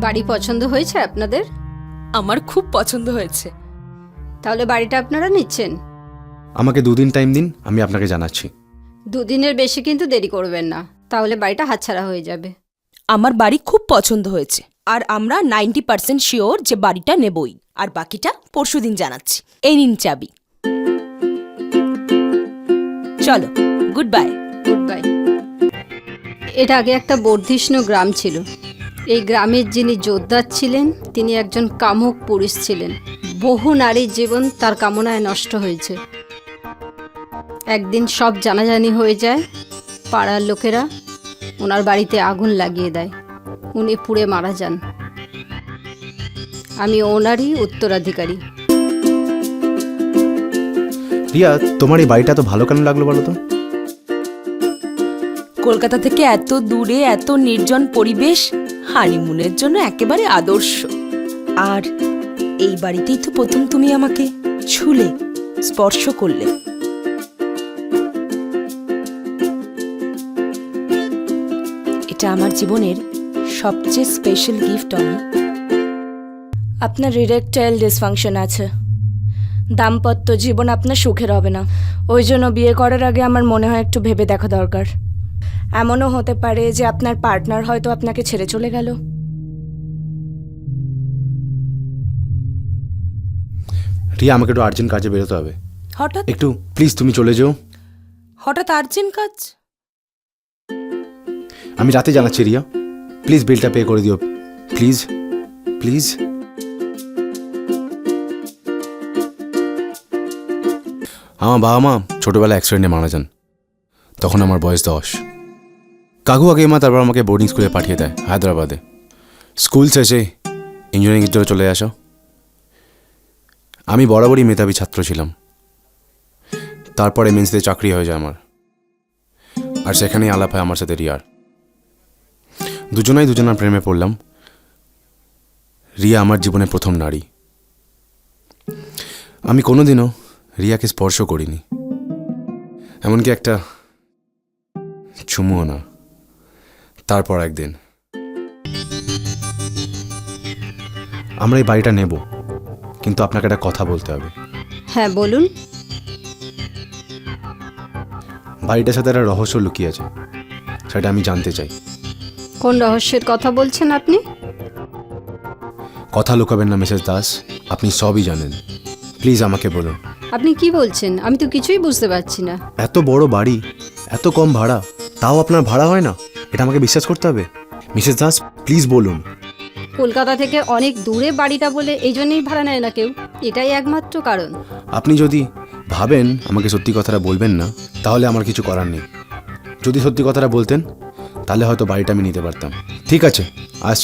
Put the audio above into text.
বাড়ি পছন্দ হয়েছে আপনাদের? আমার খুব পছন্দ হয়েছে। তাহলে বাড়িটা আপনারা নিচ্ছেন? আমাকে দুদিন টাইম দিন আমি আপনাকে জানাচ্ছি। দুদিনের বেশি কিন্তু দেরি করবেন না। তাহলে বাড়িটা হাতছাড়া হয়ে যাবে। আমার বাড়ি খুব পছন্দ হয়েছে। আর আমরা নাইনটি পার্সেন্ট শিওর যে বাড়িটা নেবই। আর বাকিটা পরশুদিন জানাচ্ছি। এই নিন চাবি। চলো গুড বাই। Good bye. এটা আগে একটা বর্ধিষ্ণু গ্রাম ছিল। এই গ্রামের যিনি যোদ্ধার ছিলেন, তিনি একজন কামুক পুরুষ ছিলেন। বহু নারীর জীবন তার কামনায় নষ্ট হয়েছে। একদিন সব জানাজানি হয়ে যায়, পাড়ার লোকেরা ওনার বাড়িতে আগুন লাগিয়ে দেয়। উনি পুড়ে মারা যান। আমি ওনারই উত্তরাধিকারী। রিয়া, তোমার এই বাড়িটা তো ভালো কেন লাগল বলো তো? কলকাতা থেকে এত দূরে, এত নির্জন পরিবেশ, হানিমুনের জন্য একেবারে আদর্শ। আর এই বাড়িতেই তো প্রথম তুমি আমাকে ছুলে, স্পর্শ করলে। এটা আমার জীবনের সবচেয়ে স্পেশাল গিফট অনি আপনার রিরেকটাইল ডিসফাংশন আছে। দাম্পত্য জীবন আপনার সুখের হবে না। ওই জন্য বিয়ে করার আগে আমার মনে হয় একটু ভেবে দেখা দরকার। এমনও হতে পারে যে আপনার পার্টনার হয়তো আপনাকে ছেড়ে চলে গেল। রিয়া আমাকে একটু আর্জেন্ট কাজে বেরোতে হবে। হঠাৎ? একটু প্লিজ তুমি চলে যেও। হঠাৎ আর্জেন্ট কাজ? আমি রাতে জানাচ্ছি রিয়া। প্লিজ বিলটা পে করে দিও। প্লিজ প্লিজ আমার বাবা মা ছোটোবেলায় অ্যাক্সিডেন্টে মারা যান। তখন আমার বয়স দশ। কাকু আগে মা তারপর আমাকে বোর্ডিং স্কুলে পাঠিয়ে দেয়, হায়দ্রাবাদে। স্কুল শেষে ইঞ্জিনিয়ারিংয়ের জন্য চলে আসো। আমি বরাবরই মেধাবী ছাত্র ছিলাম। তারপরে এমএনসিতে চাকরি হয়ে যায় আমার। আর সেখানেই আলাপ হয় আমার সাথে রিয়ার। দুজনাই দুজনার প্রেমে পড়লাম। রিয়া আমার জীবনের প্রথম নারী। আমি কোনোদিনও রিয়াকে স্পর্শ করিনি। এমনকি একটা চুমুও না। তারপর একদিন। আমরা এই বাড়িটা নেব কিন্তু আপনাকে একটা কথা বলতে হবে। হ্যাঁ বলুন। বাড়িটার সাথে একটা রহস্য লুকিয়ে আছে সেটা আমি জানতে চাই। কোন রহস্যের কথা বলছেন আপনি? কথা লুকাবেন না মিসেস দাস আপনি সবই জানেন। প্লিজ আমাকে বলুন। আপনি কি বলছেন? আমি তো কিছুই বুঝতে পারছি না। এত বড় বাড়ি এত কম ভাড়া তাও আপনার ভাড়া হয় না? এটা আমাকে বিশ্বাস করতে হবে? মিসেস দাস প্লিজ বলুন। কলকাতা থেকে অনেক দূরে বাড়িটা বলে এই জন্যই ভাড়া নেয় না কেউ। এটাই একমাত্র কারণ। আপনি যদি ভাবেন আমাকে সত্যি কথাটা বলবেন না তাহলে আমার কিছু করার নেই। যদি সত্যি কথাটা বলতেন তাহলে হয়তো বাড়িটা আমি নিতে পারতাম। ঠিক আছে।